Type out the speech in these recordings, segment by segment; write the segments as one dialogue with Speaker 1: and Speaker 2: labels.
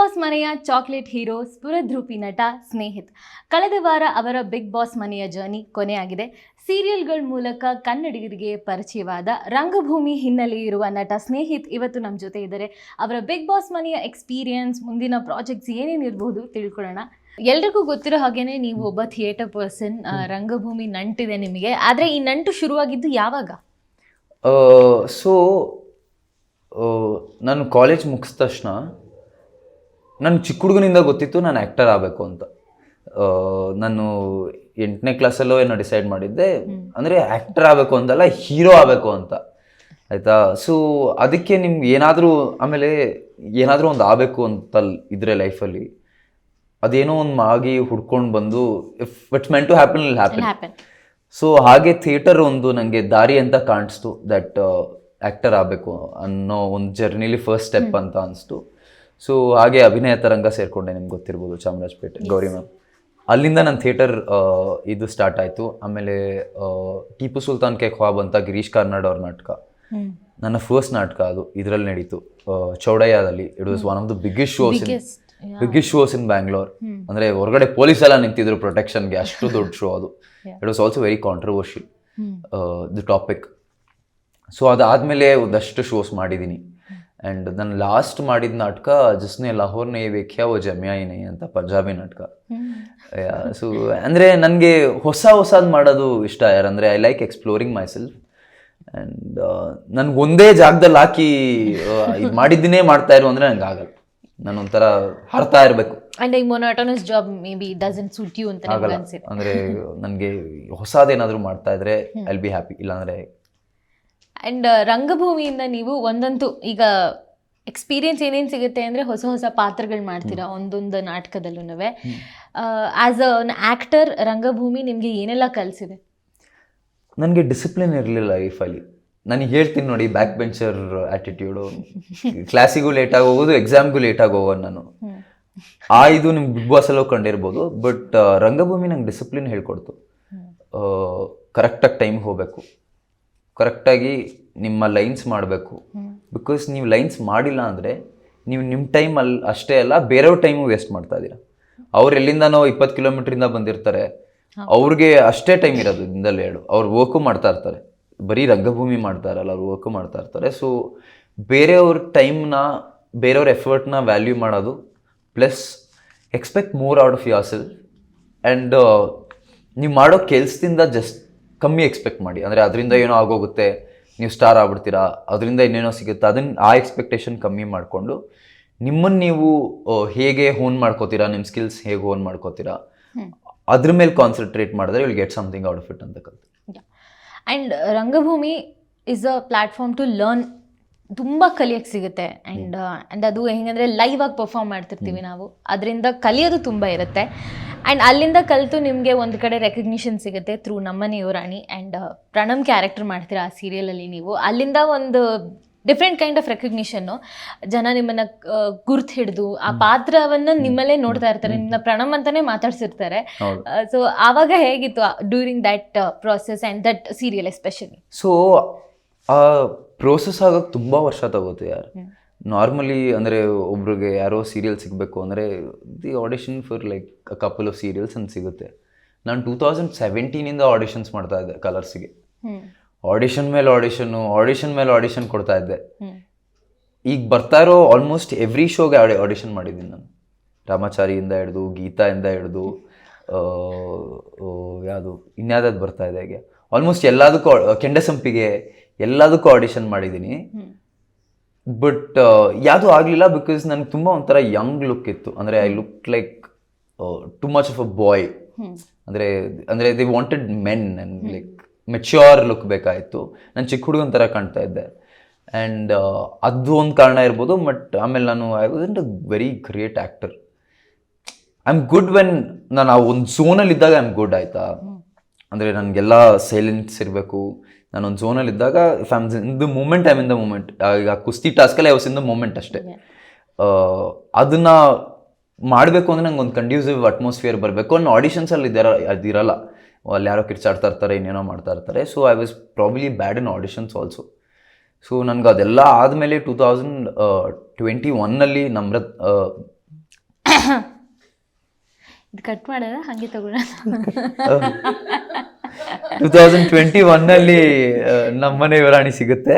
Speaker 1: Boss ಮನೆಯ chocolate hero ಸ್ಫುರದ್ರೂಪಿ ನಟ ಸ್ನೇಹಿತ್. ಕಳೆದ ವಾರ ಅವರ ಬಿಗ್ ಬಾಸ್ ಮನೆಯ ಜರ್ನಿ ಕೊನೆಯಾಗಿದೆ. ಸೀರಿಯಲ್ಗಳ ಮೂಲಕ ಕನ್ನಡಿಗರಿಗೆ ಪರಿಚಯವಾದ ರಂಗಭೂಮಿ ಹಿನ್ನೆಲೆ ಇರುವ ನಟ ಸ್ನೇಹಿತ್ ಇವತ್ತು ನಮ್ಮ ಜೊತೆ ಇದ್ದಾರೆ. ಅವರ ಬಿಗ್ ಬಾಸ್ ಮನೆಯ ಎಕ್ಸ್ಪೀರಿಯನ್ಸ್ ಮುಂದಿನ ಪ್ರಾಜೆಕ್ಟ್ಸ್ ಏನೇನಿರ್ಬೋದು ತಿಳ್ಕೊಳ್ಳೋಣ. ಎಲ್ರಿಗೂ ಗೊತ್ತಿರೋ ಹಾಗೇನೆ ನೀವು ಒಬ್ಬ ಥಿಯೇಟರ್ ಪರ್ಸನ್ ರಂಗಭೂಮಿ ನಂಟಿದೆ ನಿಮಗೆ. ಆದರೆ ಈ ನಂಟು ಶುರುವಾಗಿದ್ದು ಯಾವಾಗ?
Speaker 2: ಸೊ ನಾನು ಕಾಲೇಜ್ ಮುಗಿದ ತಕ್ಷಣ ನಾನು ಚಿಕ್ಕ ಹುಡುಗನಿಂದ ಗೊತ್ತಿತ್ತು ನಾನು ಆ್ಯಕ್ಟರ್ ಆಗಬೇಕು ಅಂತ. ನಾನು ಎಂಟನೇ ಕ್ಲಾಸಲ್ಲೂ ಏನೋ ಡಿಸೈಡ್ ಮಾಡಿದ್ದೆ. ಅಂದರೆ ಆ್ಯಕ್ಟರ್ ಆಗಬೇಕು ಅಂತಲ್ಲ ಹೀರೋ ಆಗಬೇಕು ಅಂತ. ಆಯಿತಾ? ಸೊ ಅದಕ್ಕೆ ನಿಮ್ಗೆ ಏನಾದರೂ ಆಮೇಲೆ ಏನಾದರೂ ಒಂದು ಆಗಬೇಕು ಅಂತ ಇದ್ರೆ ಲೈಫಲ್ಲಿ ಅದೇನೋ ಒಂದು ಆಗಿ ಹುಡ್ಕೊಂಡು ಬಂದು if it's meant to happen will happen so ಹಾಗೆ ಥಿಯೇಟರ್ ಒಂದು ನನಗೆ ದಾರಿ ಅಂತ ಕಾಣಿಸ್ತು ದಟ್ ಆ್ಯಕ್ಟರ್ ಆಗಬೇಕು ಅನ್ನೋ ಒಂದು ಜರ್ನಿಲಿ ಫಸ್ಟ್ ಸ್ಟೆಪ್ ಅಂತ ಅನಿಸ್ತು. ಸೊ ಹಾಗೆ ಅಭಿನಯ ತರಂಗ ಸೇರಿಕೊಂಡೆ ನಿಮ್ಗೆ ಗೊತ್ತಿರ್ಬೋದು ಚಾಮರಾಜಪೇಟೆ ಗೌರಿ ಮ್ಯಾಮ್. ಅಲ್ಲಿಂದ ನನ್ನ ಥಿಯೇಟರ್ ಇದು ಸ್ಟಾರ್ಟ್ ಆಯಿತು. ಆಮೇಲೆ ಟೀಪು ಟಿಪ್ಪು ಸುಲ್ತಾನ್ ಕೆ ಖ್ವಾಬ್ ಅಂತ ಗಿರೀಶ್ ಕಾರ್ನಾಡ್ ಅವ್ರ ನಾಟಕ. ನನ್ನ ಫಸ್ಟ್ ನಾಟಕ ಅದು. ಇದರಲ್ಲಿ ನಡೀತು. ಚೌಡಯ್ಯದಲ್ಲಿ. It was one of the biggest shows in biggest shows in Bangalore ಅಂದ್ರೆ ಹೊರಗಡೆ ಪೊಲೀಸ್ ಎಲ್ಲ ನಿಂತಿದ್ರು ಪ್ರೊಟೆಕ್ಷನ್ಗೆ ಅಷ್ಟು ದೊಡ್ಡ ಶೋ ಅದು. It was also very controversial the topic so ಅದಾದಮೇಲೆ ಒಂದಷ್ಟು ಶೋಸ್ ಮಾಡಿದ್ದೀನಿ ಆ್ಯಂಡ್ ನಾನು ಲಾಸ್ಟ್ ಮಾಡಿದ ನಾಟಕ ಜಸ್ನೇ ಲಾಹೋರ್ ನೇ ವೇಖ್ಯಾ ಓ ಜಮ್ಯಾಯಿನಿ ಅಂತ ಪಂಜಾಬಿ ನಾಟಕ. ಸೊ ಅಂದರೆ ನನಗೆ ಹೊಸ ಹೊಸದು ಮಾಡೋದು ಇಷ್ಟ ಯಾರಂದರೆ I like exploring myself and ನನಗೆ ಒಂದೇ ಜಾಗದಲ್ಲಿ ಹಾಕಿ ಇದು ಮಾಡಿದ್ದನ್ನೇ ಮಾಡ್ತಾ ಇರು ಅಂದರೆ ನನಗೆ ಆಗಲ್ಲ. ನಾನು ಒಂಥರ ಹಾರ್ತಾ ಇರಬೇಕು.
Speaker 1: ಅಂಡ್ ಈ monotonous job maybe doesn't suit you ಅಂತ
Speaker 2: ಆಗಲ್ಲ. ಅಂದರೆ ನನಗೆ ಹೊಸದೇನಾದರೂ ಮಾಡ್ತಾ ಇದ್ರೆ ಐ ಬಿ ಹ್ಯಾಪಿ ಇಲ್ಲಾಂದರೆ
Speaker 1: ಅಂಡ್ ರಂಗಭೂಮಿಯಿಂದ ನೀವು ಒಂದಂತೂ ಈಗ ಎಕ್ಸ್ಪೀರಿಯನ್ಸ್ ಏನೇನು ಸಿಗುತ್ತೆ ಅಂದರೆ ಹೊಸ ಹೊಸ ಪಾತ್ರಗಳು ಮಾಡ್ತೀರಾ ಒಂದೊಂದು ನಾಟಕದಲ್ಲೂ ಆಸ್ ಅನ್ ಆ್ಯಕ್ಟರ್ ರಂಗಭೂಮಿ ನಿಮಗೆ ಏನೆಲ್ಲ ಕಲಿಸಿದೆ?
Speaker 2: ನನಗೆ ಡಿಸಿಪ್ಲಿನ್ ಇರಲಿಲ್ಲ ಲೈಫಲ್ಲಿ ನನಗೆ ಹೇಳ್ತೀನಿ ನೋಡಿ ಬ್ಯಾಕ್ ಬೆಂಚರ್ ಆ್ಯಟಿಟ್ಯೂಡು ಕ್ಲಾಸಿಗೂ ಲೇಟಾಗಿ ಹೋಗೋದು ಎಕ್ಸಾಮ್ಗೂ ಲೇಟಾಗಿ ಹೋಗೋದು ನಾನು. ಆ ಇದು ನಿಮ್ಗೆ ಬಿಗ್ ಬಾಸಲ್ಲೂ ಕಂಡಿರ್ಬೋದು ಬಟ್ ರಂಗಭೂಮಿ ನಂಗೆ ಡಿಸಿಪ್ಲಿನ್ ಹೇಳ್ಕೊಡ್ತು. ಕರೆಕ್ಟಾಗಿ ಟೈಮ್ ಹೋಗಬೇಕು. ಕರೆಕ್ಟಾಗಿ ನಿಮ್ಮ ಲೈನ್ಸ್ ಮಾಡಬೇಕು. ಬಿಕಾಸ್ ನೀವು ಲೈನ್ಸ್ ಮಾಡಿಲ್ಲ ಅಂದರೆ ನೀವು ನಿಮ್ಮ ಟೈಮ್ ಅಲ್ಲಿ ಅಷ್ಟೇ ಅಲ್ಲ ಬೇರೆಯವ್ರ ಟೈಮು ವೇಸ್ಟ್ ಮಾಡ್ತಾ ಇದ್ದೀರಾ ಅವ್ರು ಎಲ್ಲಿಂದನೋ ಇಪ್ಪತ್ತು ಕಿಲೋಮೀಟ್ರಿಂದ ಬಂದಿರ್ತಾರೆ. ಅವ್ರಿಗೆ ಅಷ್ಟೇ ಟೈಮ್ ಇರೋದು ದಿನದಲ್ಲಿ ಹೇಳು ಅವ್ರು ವರ್ಕು ಮಾಡ್ತಾ ಇರ್ತಾರೆ. ಬರೀ ರಂಗಭೂಮಿ ಮಾಡ್ತಾ ಇರಲ್ಲ ಅವ್ರು ವರ್ಕು ಮಾಡ್ತಾ ಇರ್ತಾರೆ. ಸೊ ಬೇರೆಯವ್ರ ಟೈಮ್ನ ಬೇರೆಯವ್ರ ಎಫರ್ಟ್ನ ವ್ಯಾಲ್ಯೂ ಮಾಡೋದು plus expect more out of your self and ನೀವು ಮಾಡೋ ಕೆಲಸದಿಂದ ಜಸ್ಟ್ ಕಮ್ಮಿ ಎಕ್ಸ್ಪೆಕ್ಟ್ ಮಾಡಿ. ಅಂದರೆ ಅದರಿಂದ ಏನೋ ಆಗೋಗುತ್ತೆ ನೀವು ಸ್ಟಾರ್ ಆಗ್ಬಿಡ್ತೀರಾ ಅದರಿಂದ ಇನ್ನೇನೋ ಸಿಗುತ್ತೆ ಅದನ್ನ ಆ ಎಕ್ಸ್ಪೆಕ್ಟೇಷನ್ ಕಮ್ಮಿ ಮಾಡಿಕೊಂಡು ನಿಮ್ಮನ್ನು ನೀವು ಹೇಗೆ ಹೋನ್ ಮಾಡ್ಕೋತೀರಾ ನಿಮ್ಮ ಸ್ಕಿಲ್ಸ್ ಹೇಗೆ ಹೋನ್ ಮಾಡ್ಕೋತೀರಾ ಅದ್ರ ಮೇಲೆ ಕಾನ್ಸಂಟ್ರೇಟ್ ಮಾಡಿದ್ರೆ will get something out of it ಅಂತ ಕಲ್ತು.
Speaker 1: ಆ್ಯಂಡ್ ರಂಗಭೂಮಿ is a platform to learn ತುಂಬ ಕಲಿಯೋಕ್ಕೆ ಸಿಗುತ್ತೆ. ಆ್ಯಂಡ್ ಆ್ಯಂಡ್ ಅದು ಹೆಂಗಂದರೆ ಲೈವ್ ಆಗಿ ಪರ್ಫಾರ್ಮ್ ಮಾಡ್ತಿರ್ತೀವಿ ನಾವು. ಅದರಿಂದ ಕಲಿಯೋದು ತುಂಬ ಇರುತ್ತೆ. ಆ್ಯಂಡ್ ಅಲ್ಲಿಂದ ಕಲಿತು ನಿಮಗೆ ಒಂದು ಕಡೆ ರೆಕಗ್ನಿಷನ್ ಸಿಗುತ್ತೆ through Nammane Yuvarani and Pranam character ಮಾಡ್ತೀರಾ ಆ ಸೀರಿಯಲಲ್ಲಿ ನೀವು. ಅಲ್ಲಿಂದ ಒಂದು ಡಿಫ್ರೆಂಟ್ ಕೈಂಡ್ ಆಫ್ ರೆಕಗ್ನಿಷನ್ನು ಜನ ನಿಮ್ಮನ್ನ ಗುರ್ತು ಹಿಡಿದು ಆ ಪಾತ್ರವನ್ನು ನಿಮ್ಮಲ್ಲೇ ನೋಡ್ತಾ ಇರ್ತಾರೆ ನಿಮ್ಮ ಪ್ರಣಮ್ ಅಂತಾನೆ ಮಾತಾಡ್ಸಿರ್ತಾರೆ. ಸೊ ಆವಾಗ ಹೇಗಿತ್ತು during that process and that serial especially
Speaker 2: so ಆ ಪ್ರೋಸೆಸ್ ಆಗೋಕ್ಕೆ ತುಂಬ ವರ್ಷ ತಗೋತು ಯಾರು? ನಾರ್ಮಲಿ ಅಂದರೆ ಒಬ್ರಿಗೆ ಯಾರೋ ಸೀರಿಯಲ್ ಸಿಗಬೇಕು ಅಂದರೆ the audition for like a couple of serials ಅಂತ ಸಿಗುತ್ತೆ. ನಾನು ಟೂ ತೌಸಂಡ್ ಸೆವೆಂಟೀನಿಂದ ಆಡಿಷನ್ಸ್ ಮಾಡ್ತಾ ಇದ್ದೆ ಕಲರ್ಸ್ಗೆ ಆಡಿಷನ್ ಮೇಲೆ ಆಡಿಷನ್ನು ಆಡಿಷನ್ ಮೇಲೆ ಆಡಿಷನ್ ಕೊಡ್ತಾ ಇದ್ದೆ. ಈಗ ಬರ್ತಾ ಇರೋ ಆಲ್ಮೋಸ್ಟ್ ಎವ್ರಿ ಶೋಗೆ ಆಡಿ ಆಡಿಷನ್ ಮಾಡಿದ್ದೀನಿ ನಾನು. ರಾಮಾಚಾರಿಯಿಂದ ಹಿಡ್ದು ಗೀತಾಯಿಂದ ಹಿಡ್ದು ಯಾವುದು ಇನ್ಯಾವ್ದು ಬರ್ತಾ ಇದೆ ಹಾಗೆ. ಆಲ್ಮೋಸ್ಟ್ ಎಲ್ಲದಕ್ಕೂ ಕೆಂಡಸಂಪಿಗೆ ಎಲ್ಲದಕ್ಕೂ ಆಡಿಷನ್ ಮಾಡಿದ್ದೀನಿ. ಬಟ್ ಯಾವುದು ಆಗಲಿಲ್ಲ ಬಿಕಾಸ್ ನನಗೆ ತುಂಬ ಒಂಥರ ಯಂಗ್ ಲುಕ್ ಇತ್ತು. ಅಂದರೆ I look like too much of a boy ಅಂದರೆ ಅಂದರೆ the wanted men and like mature look ಬೇಕಾಯಿತು. ನಾನು ಚಿಕ್ಕ ಹುಡುಗನ ಥರ ಕಾಣ್ತಾ ಇದ್ದೆ. ಆ್ಯಂಡ್ ಅದು ಒಂದು ಕಾರಣ ಇರ್ಬೋದು ಬಟ್ ಆಮೇಲೆ ನಾನು I was a very great actor I am good when ನಾನು ಆ ಒಂದು ಝೋನಲ್ಲಿ ಇದ್ದಾಗ ಐ ಆಮ್ ಗುಡ್ ಆಯಿತಾ ಅಂದರೆ ನನಗೆಲ್ಲ ಸೈಲೆನ್ಸ್ ಇರಬೇಕು. ನಾನು ಒಂದು ಝೋನಲ್ಲಿ ಇದ್ದಾಗ if I'm in the moment I in the moment ಈಗ ಕುಸ್ತಿ ಟಾಸ್ಕಲ್ಲಿ I was in the moment ಅಷ್ಟೇ. ಅದನ್ನ ಮಾಡಬೇಕು ಅಂದರೆ ನಂಗೆ ಒಂದು ಕಂಡ್ಯೂಸಿವ್ ಅಟ್ಮಾಸ್ಫಿಯರ್ ಬರಬೇಕು ಅನ್ನೋ ಆಡಿಷನ್ಸಲ್ಲಿ ಇದ್ದಾರ ಅದಿರಲ್ಲ ಅಲ್ಲಿ ಯಾರೋ ಕಿರ್ಚಾಡ್ತಾ ಇರ್ತಾರೆ ಇನ್ನೇನೋ ಮಾಡ್ತಾ ಇರ್ತಾರೆ. So I was probably bad in auditions also so ನನಗೆ ಅದೆಲ್ಲ ಆದಮೇಲೆ ಟೂ ತೌಸಂಡ್ ಟ್ವೆಂಟಿ ಒನ್ನಲ್ಲಿ ನಮ್ರತ್
Speaker 1: ಇದು ಕಟ್ ಮಾಡೋದ? ಹಾಗೆ ತಗೊಳ್ಳೋಣ.
Speaker 2: ಟೂ ತೌಸಂಡ್ ಟ್ವೆಂಟಿ ಒನ್ನಲ್ಲಿ ನಮ್ಮನೆ ಯುವರಾಣಿ ಸಿಗುತ್ತೆ.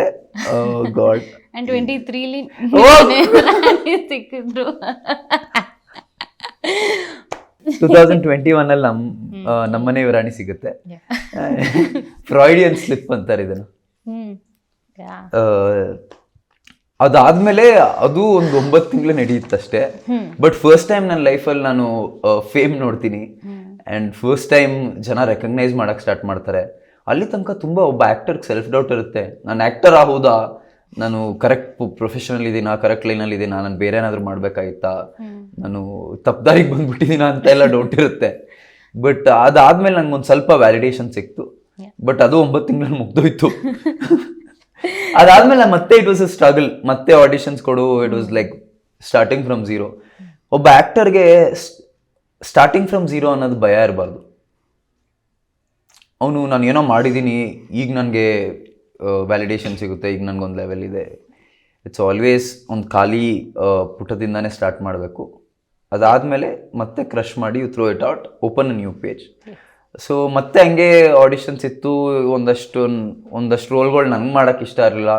Speaker 2: ಗಾಡ್.
Speaker 1: ಟ್ವೆಂಟಿ ತ್ರೀಲಿ ಸಿಕ್ಕಿದ್ರು.
Speaker 2: ಟೂ ತೌಸಂಡ್ ಟ್ವೆಂಟಿ ಒನ್ನಲ್ಲಿ ನಮ್ಮ ಆ, ನಮ್ಮನೆ ಯುವರಾಣಿ ಸಿಗುತ್ತೆ. ಫ್ರಾಯ್ಡಿಯನ್ ಸ್ಲಿಪ್ ಅಂತಾರೆ ಇದನ್ನು. ಅದಾದ್ಮೇಲೆ ಅದು ಒಂದು ಒಂಬತ್ತು ತಿಂಗಳು ನಡೆಯುತ್ತಷ್ಟೇ ಬಟ್ ಫಸ್ಟ್ ಟೈಮ್ ನನ್ನ ಲೈಫಲ್ಲಿ ನಾನು ಫೇಮ್ ನೋಡ್ತೀನಿ. ಆ್ಯಂಡ್ ಫಸ್ಟ್ ಟೈಮ್ ಜನ ರೆಕಗ್ನೈಸ್ ಮಾಡೋಕೆ ಸ್ಟಾರ್ಟ್ ಮಾಡ್ತಾರೆ. ಅಲ್ಲಿ ತನಕ ತುಂಬ ಒಬ್ಬ ಆ್ಯಕ್ಟರ್ಗೆ ಸೆಲ್ಫ್ ಡೌಟ್ ಇರುತ್ತೆ. ನಾನು ಆ್ಯಕ್ಟರ್ ಆಗೋದಾ? ನಾನು ಕರೆಕ್ಟ್ ಪ್ರೊಫೆಷನಲ್ ಇದೀನಾ ಕರೆಕ್ಟ್ ಲೈನಲ್ಲಿ ಇದೀನಾ ನಾನು ಬೇರೆ ಏನಾದರೂ ಮಾಡಬೇಕಾಗಿತ್ತಾ? ನಾನು ತಪ್ಪದಾರಿಗೆ ಬಂದ್ಬಿಟ್ಟಿದ್ದೀನಾ ಅಂತ ಎಲ್ಲ ಡೌಟ್ ಇರುತ್ತೆ. ಬಟ್ ಅದಾದ್ಮೇಲೆ ನನಗೆ ಒಂದು ಸ್ವಲ್ಪ ವ್ಯಾಲಿಡೇಷನ್ ಸಿಕ್ತು. ಬಟ್ ಅದು ಒಂಬತ್ತು ತಿಂಗಳಲ್ಲಿ ಮುಗ್ದೋಯ್ತು. ಅದಾದ್ಮೇಲೆ ಮತ್ತೆ ಇಟ್ ವಾಸ್ ಅ ಸ್ಟ್ರಗಲ್ ಮತ್ತೆ ಆಡಿಷನ್ಸ್ ಕೊಡು. It was like starting from zero ಒಬ್ಬ ಆಕ್ಟರ್ಗೆ ಸ್ಟಾರ್ಟಿಂಗ್ ಫ್ರಮ್ ಝೀರೋ ಅನ್ನೋದು ಭಯ ಇರಬಾರ್ದು. ಅವನು, ನಾನು ಏನೋ ಮಾಡಿದ್ದೀನಿ ಈಗ ನನಗೆ ವ್ಯಾಲಿಡೇಷನ್ ಸಿಗುತ್ತೆ, ಈಗ ನನಗೊಂದು ಲೆವೆಲ್ ಇದೆ. ಇಟ್ಸ್ ಆಲ್ವೇಸ್ ಒಂದು ಖಾಲಿ ಪುಟದಿಂದನೇ ಸ್ಟಾರ್ಟ್ ಮಾಡಬೇಕು. ಅದಾದಮೇಲೆ ಮತ್ತೆ ಕ್ರಶ್ ಮಾಡಿ you throw it out open a new page so ಮತ್ತೆ ಹಂಗೆ ಆಡಿಷನ್ಸ್ ಇತ್ತು ಒಂದಷ್ಟು ಒಂದಷ್ಟು ರೋಲ್ಗಳು ನಂಗೆ ಮಾಡೋಕ್ಕೆ ಇಷ್ಟ ಇರಲಿಲ್ಲ.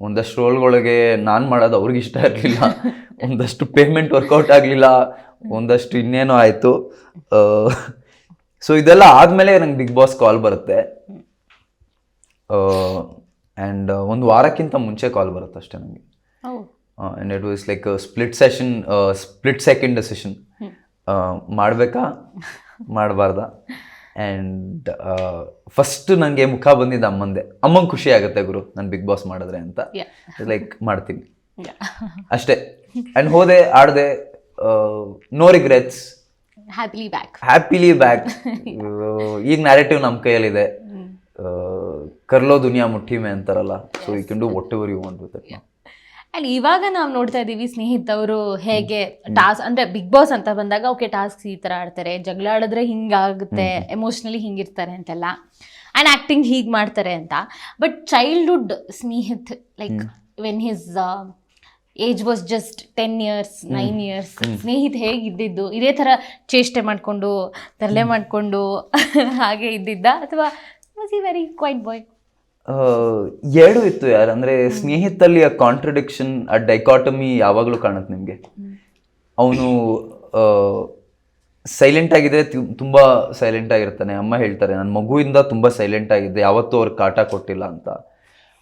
Speaker 2: ಒಂದಷ್ಟು ರೋಲ್ಗಳಿಗೆ ನಾನು ಮಾಡೋದು ಅವ್ರಿಗೆ ಇಷ್ಟ ಇರಲಿಲ್ಲ ಒಂದಷ್ಟು ಪೇಮೆಂಟ್ ವರ್ಕೌಟ್ ಆಗಲಿಲ್ಲ. ಒಂದಷ್ಟು ಇನ್ನೇನೋ ಆಯಿತು. ಸೊ ಇದೆಲ್ಲ ಆದಮೇಲೆ ನಂಗೆ ಬಿಗ್ ಬಾಸ್ ಕಾಲ್ ಬರುತ್ತೆ. ಆ್ಯಂಡ್ ಒಂದು ವಾರಕ್ಕಿಂತ ಮುಂಚೆ ಕಾಲ್ ಬರುತ್ತೆ ಅಷ್ಟೇ ನನಗೆ and it was like split session split second decision ಮಾಡಬೇಕಾ? ಮಾಡಬಾರ್ದಾ? ಆ್ಯಂಡ್ ಫಸ್ಟ್ ನನಗೆ ಮುಖ ಬಂದಿದ್ದ ಅಮ್ಮಂದೆ. ಅಮ್ಮಂಗೆ ಖುಷಿ ಆಗುತ್ತೆ ಗುರು ನಾನು ಬಿಗ್ ಬಾಸ್ ಮಾಡಿದ್ರೆ ಅಂತ. ಲೈಕ್ ಮಾಡ್ತೀನಿ. ಅಷ್ಟೇ. ಆ್ಯಂಡ್ ಹೋದೆ ಆಡದೆ no regrets
Speaker 1: happily back
Speaker 2: happily back ಈಗ ನ್ಯಾರೇಟಿವ್ ನಮ್ಮ ಕೈಯಲ್ಲಿದೆ. ಆ, ಕರ್ಲೋ ದುನಿಯಾ ಮುಟ್ಟಿಮೆ ಅಂತಾರಲ್ಲ. ಸೊ ಈ can do whatever you want with it
Speaker 1: and ಇವಾಗ ನಾವು ನೋಡ್ತಾ ಇದ್ದೀವಿ ಸ್ನೇಹಿತವರು ಹೇಗೆ ಟಾಸ್ಕ್ ಅಂದರೆ ಬಿಗ್ ಬಾಸ್ ಅಂತ ಬಂದಾಗ ಓಕೆ ಟಾಸ್ಕ್ ಈ ಥರ ಆಡ್ತಾರೆ ಜಗಳ ಆಡಿದ್ರೆ ಹಿಂಗಾಗುತ್ತೆ ಎಮೋಷ್ನಲಿ ಹಿಂಗಿರ್ತಾರೆ ಅಂತೆಲ್ಲ. ಆ್ಯಂಡ್ ಆ್ಯಕ್ಟಿಂಗ್ ಹೀಗೆ ಮಾಡ್ತಾರೆ ಅಂತ. But childhood Snehith like when his age was just ten years nine years Snehith ಹೇಗಿದ್ದಿದ್ದು ಇದೇ ಥರ ಚೇಷ್ಟೆ ಮಾಡಿಕೊಂಡು ತರಲೆ ಮಾಡಿಕೊಂಡು ಹಾಗೆ ಇದ್ದಿದ್ದ? ಅಥವಾ ವಾಸ್ ಈ ವೆರಿ ಕ್ವೈಟ್ ಬಾಯ್
Speaker 2: ಎರಡು ಇತ್ತು ಯಾರು ಅಂದ್ರೆ ಸ್ನೇಹಿತಲ್ಲಿ ಆ ಕಾಂಟ್ರಡಿಕ್ಷನ್ ಆ ಡೈಕಾಟಮಿ ಯಾವಾಗಲೂ ಕಾಣುತ್ತೆ ನಿಮಗೆ. ಅವನು ಸೈಲೆಂಟ್ ಆಗಿದ್ರೆ ತುಂಬಾ ಸೈಲೆಂಟ್ ಆಗಿರ್ತಾನೆ. ಅಮ್ಮ ಹೇಳ್ತಾರೆ ನನ್ನ ಮಗುವಿಂದ ತುಂಬಾ ಸೈಲೆಂಟ್ ಆಗಿದ್ದೆ ಯಾವತ್ತೂ ಅವ್ರಿಗೆ ಕಾಟ ಕೊಟ್ಟಿಲ್ಲ ಅಂತ.